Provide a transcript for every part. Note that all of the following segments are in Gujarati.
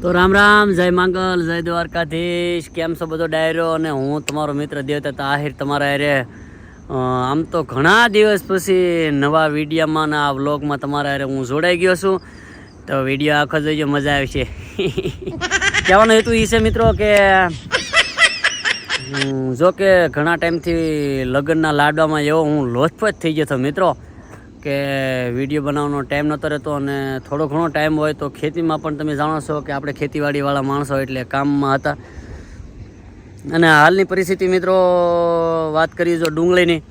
તો રામ રામ, જય મંગલ, જય દ્વારકાધીશ. કેમ છો બધો ડાયરો? અને હું તમારો મિત્ર દેવતા આહિર તમારા હારે. આમ તો ઘણા દિવસ પછી નવા વિડીયોમાં ને આ વ્લોગમાં તમારા હારે હું જોડાઈ ગયો છું. તો વીડિયો આખો જોઈજો મજા આવશે. કહેવાનો હેતુ એ છે મિત્રો કે જો કે ઘણા ટાઈમથી લગ્નના લાડવામાં એવો હું લોચપોચ થઈ ગયો હતો મિત્રો. કે વીડિયો બનાવવાનો ટાઈમ નહોતો રહેતો અને થોડો ઘણો ટાઈમ હોય તો ખેતીમાં પણ તમે જાણો છો કે આપણે ખેતીવાડીવાળા માણસો એટલે કામમાં હતા. અને હાલની પરિસ્થિતિ મિત્રો, વાત કરીએ જો ડુંગળીની,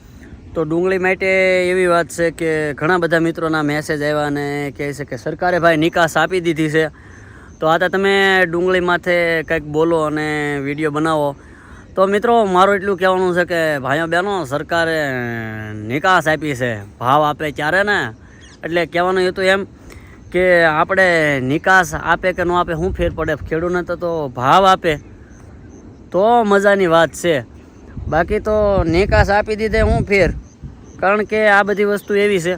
તો ડુંગળી માટે એવી વાત છે કે ઘણા બધા મિત્રોના મેસેજ આવ્યા અને કહે છે કે સરકારે ભાઈ નિકાસ આપી દીધી છે. તો આ તમે ડુંગળી માથે કંઈક બોલો અને વીડિયો બનાવો. તો મિત્રો, મારું એટલું કહેવાનું છે કે ભાઈઓ બહેનો, સરકારે નિકાસ આપી છે. ભાવ આપે ત્યારે ને? એટલે કહેવાનું હતું એમ કે આપણે નિકાસ આપે કે ન આપે શું ફેર પડે. ખેડૂતને તો ભાવ આપે. તો મજાની વાત છે. બાકી તો નિકાસ આપી દીધે, હું ફેર. કારણ કે આ બધી વસ્તુ એવી છે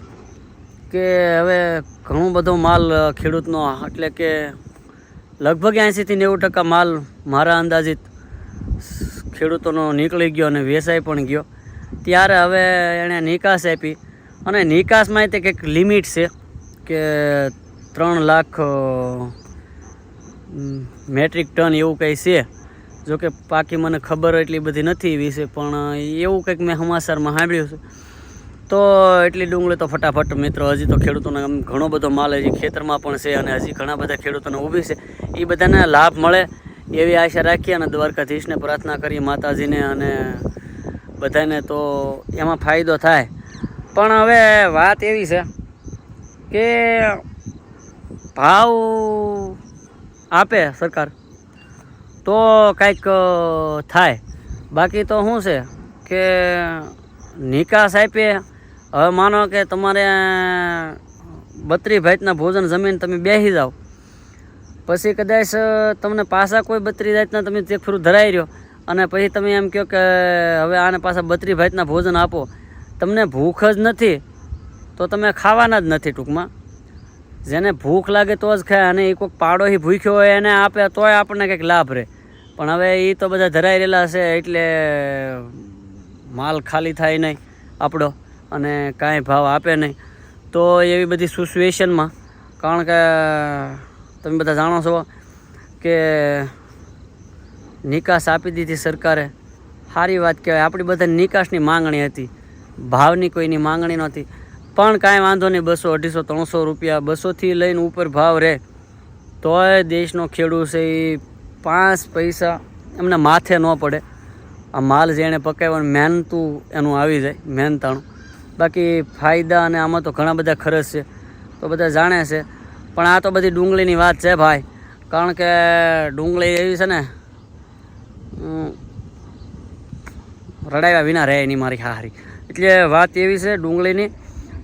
કે હવે ઘણો બધો માલ ખેડૂતનો, એટલે કે લગભગ એંશીથી નેવું ટકા માલ મારા અંદાજિત ખેડૂતોનો નીકળી ગયો અને વેચાઈ પણ ગયો. ત્યારે હવે એણે નિકાસ આપી. અને નિકાસમાં તે કંઈક લિમિટ છે કે ત્રણ લાખ મેટ્રિક ટન એવું કંઈ છે. જો કે પાકી મને ખબર એટલી બધી નથી એ વિશે પણ એવું કંઈક મેં સમાચારમાં સાંભળ્યું છે. તો એટલી ડુંગળી તો ફટાફટ મિત્રો, હજી તો ખેડૂતોને ઘણો બધો માલ હજી ખેતરમાં પણ છે અને હજી ઘણા બધા ખેડૂતોને ઊભી છે. એ બધાને લાભ મળે એવી આશા રાખીએ અને દ્વારકાધીશને પ્રાર્થના કરીએ માતાજીને અને બધાને તો એમાં ફાયદો થાય. પણ હવે વાત એવી છે કે ભાવ આપે સરકાર. તો કાંઈક થાય. બાકી તો શું છે કે નિકાસ આપીએ હવે માનો કે તમારે બત્રી ભાઈના ભોજન જમીન તમે બેસી જાઓ. પછી કદાચ તમને પાછા કોઈ બત્રી જાતના તમે તે ફરું ધરાઈ રહ્યો, અને પછી તમે એમ કહો કે હવે આને પાછા બત્રી ભાતના ભોજન આપો, તમને ભૂખ જ નથી, તો તમે ખાવાના જ નથી ટૂંકમાં. જેને ભૂખ લાગે તો જ ખાય, અને એ કોઈક પાડો ભૂખ્યો હોય, એને આપે, તોય આપણને કંઈક લાભ રહે. પણ હવે એ તો બધા ધરાઈ રહેલા છે એટલે માલ ખાલી થાય નહીં આપણો, અને કાંઈ ભાવ આપે નહીં. તો એવી બધી સિચ્યુએશનમાં, કારણ કે તમે બધા જાણો છો કે નિકાસ આપી દીધી સરકારે. સારી વાત કહેવાય. આપણી બધા નિકાસની માંગણી હતી. ભાવની કોઈની માંગણી નહોતી. પણ કાંઈ વાંધો નહીં, બસો, અઢીસો, ત્રણસો રૂપિયા બસોથી લઈને ઉપર ભાવ રહે. તોય દેશનો ખેડૂત છે એ પાંચ પૈસા એમને માથે ન પડે. આ માલ જેણે પકાવ્યો મહેનતું એનું આવી જાય, મહેનતાણું. બાકી ફાયદા અને આમાં તો ઘણા બધા ખર્ચ છે. તો બધા જાણે છે પણ આ તો બધી ડુંગળીની વાત છે ભાઈ. કારણ કે ડુંગળી એવી છે ને રડાવ્યા વિના રહે એની મારી હારી. એટલે વાત એવી છે ડુંગળીની.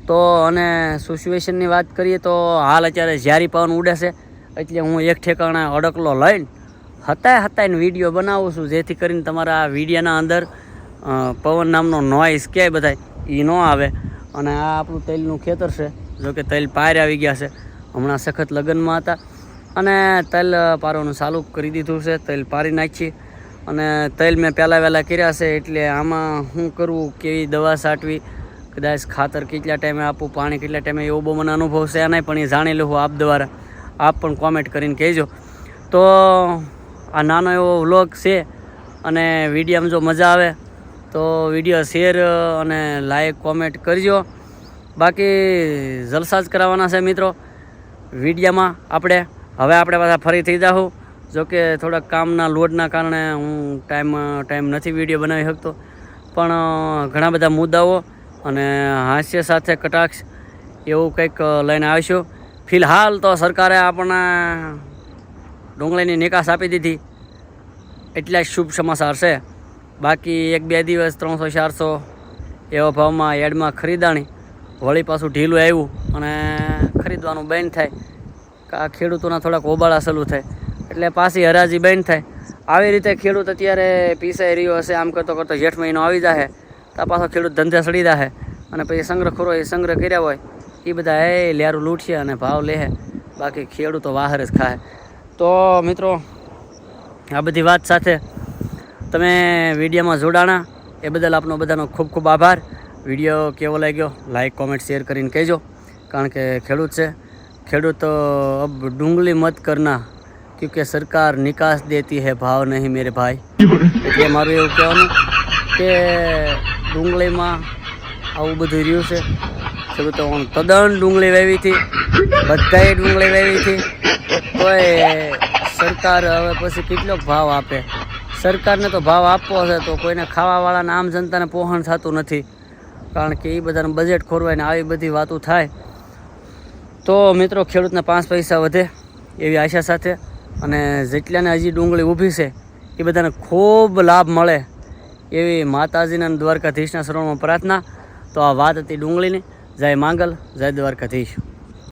તો અને સિચ્યુએશનની વાત કરીએ તો હાલ અત્યારે ઝારી પવન ઉડે છે. એટલે હું એક ઠેકાણે અડકલો લઈને હતાય હતાઈને વીડિયો બનાવું છું, જેથી કરીને તમારા આ વિડીયોના અંદર પવન નામનો નોઈસ ક્યાંય બધાય એ ન આવે. અને આ આપણું તૈલનું ખેતર છે, જોકે તૈલ પાર આવી ગયા છે. હમણાં સખત લગ્નમાં હતા અને તૈલ પારવાનું ચાલુ કરી દીધું છે, તૈલ પારી નાખી અને તૈલ મેં પહેલાં વહેલાં કર્યા છે એટલે આમાં શું કરવું કેવી દવા છાંટવી કદાચ ખાતર કેટલા ટાઈમે આપવું પાણી કેટલા ટાઈમે એવો બહુ મને અનુભવ છે નહીં, પણ એ જાણી લઉં આપ દ્વારા. આપ પણ કોમેન્ટ કરીને કહેજો. તો આ નાનો એવો વ્લોગ છે અને વિડીયામાં જો મજા આવે તો વીડિયો શેર અને લાઈક કોમેન્ટ કરજો. બાકી જલસા જ કરાવવાના છે મિત્રો. વિડીયામાં આપણે, હવે આપણે પાછા ફરીથી જાઉં જો કે થોડાક કામના લોડના કારણે હું ટાઈમ ટાઈમ નથી વીડિયો બનાવી શકતો. પણ ઘણા બધા મુદ્દાઓ અને હાસ્ય સાથે કટાક્ષ એવું કંઈક લઈને આવીશું. ફિલહાલ તો સરકારે આપણને ડુંગળીની નિકાસ આપી દીધી. એટલા જ શુભ સમાચાર છે. બાકી એક બે દિવસ ત્રણસો ચારસો એવા ભાવમાં એડમાં ખરીદાણી. વળી પાછું ઢીલું આવ્યું અને ખરીદવાનું બેન થાય. આ ખેડૂતોના થોડાક ઓબાળા સલું થાય. એટલે પાછી હરાજી બેન થાય. આવી રીતે ખેડૂત અત્યારે પીસાઈ રહ્યો હશે. આમ કરતો કરતો જેઠ મહિનો આવી જાય તો પાછો ખેડૂત ધંધે સડી જાય અને પછી સંગ્રહ ખોરો એ સંગ્રહ કર્યા હોય. એ બધા, એ લેરું લૂંટશે અને ભાવ લે બાકી ખેડૂતો વાહર જ ખાય તો મિત્રો, આ બધી વાત સાથે તમે વિડીયોમાં જોડાણા. એ બદલ આપનો બધાનો ખૂબ ખૂબ આભાર. વીડિયો કેવો લાગ્યો? લાઇક કોમેન્ટ શેર કરીને કહેજો. કારણ કે ખેડૂત છે. ખેડૂત અબ ડુંગળી મત કરના કે સરકાર નિકાસ દેતી હૈ ભાવ નહીં મેરે ભાઈ. એટલે મારું એવું કહેવાનું કે ડુંગળીમાં આવું બધું રહ્યું છે. ખેડૂતો તદ્દન ડુંગળી વાવી હતી. બધાએ ડુંગળી વાવી હતી. તોય સરકાર હવે પછી કેટલો ભાવ આપે? સરકારને તો ભાવ આપવો છે તો કોઈને ખાવાવાળાને, આમ જનતાને પોહણ થતું નથી. કારણ કે એ બધાનું બજેટ ખોરવાય ને આવી બધી વાતો થાય. તો મિત્રો, ખેડૂતને પાંચ પૈસા વધે એવી આશા સાથે. અને જેટલાને હજી ડુંગળી ઊભી છે, એ બધાને ખૂબ લાભ મળે એવી માતાજીના દ્વારકાધીશના શરણમાં પ્રાર્થના. તો આ વાત હતી ડુંગળીની. જય માંગલ, જય દ્વારકાધીશ.